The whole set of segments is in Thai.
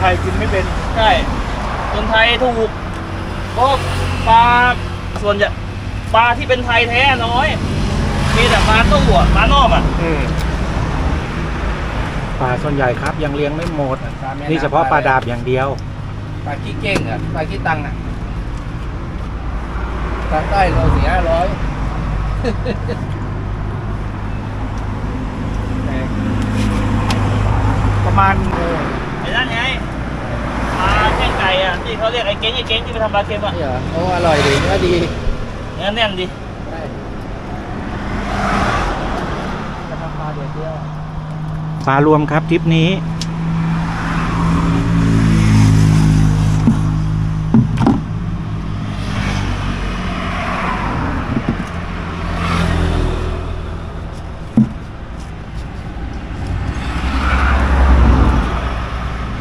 ไทยกินไม่เป็น ใช่คนไทยถูกเพราะปลาส่วนใหญ่ปลาที่เป็นไทยแท้น้อย มีแต่ปลาตู้อะปลานอกอะ อืมปลาส่วนใหญ่ครับ ยังเลี้ยงไม่หมด ปลาแม่นี่เฉพาะปลาดาบอย่างเดียว ปลาขี้เก้งอะปลาขี้ตังอะปลาใต้เราสี่ห้าร้อยประมาณเออ ไอ้นั่นไงปลาแข้งไก่อะที่ เขาเรียกไอ้เก้งไอ้เก้งที่ไปทำปลาเค็มอะนี่เหรอโอ้อร่อยดีเนื้อดีเนื้อแน่นดิใช่จะทำปลาเดียวเดียวปลารวมครับทริปนี้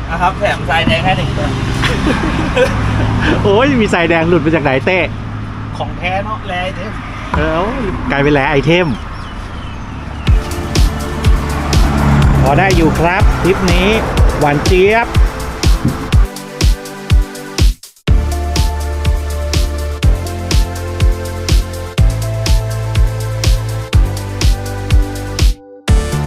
นะครับแถมทรายแดงให้หนึ่งตัว โอ้ยมีสายแดงหลุดมาจากไหนเต้ของแท้เนาะแลเด้เออกลายเป็นแหลไอเทมพอได้อยู่ครับทริปนี้หวานเจี๊ยบ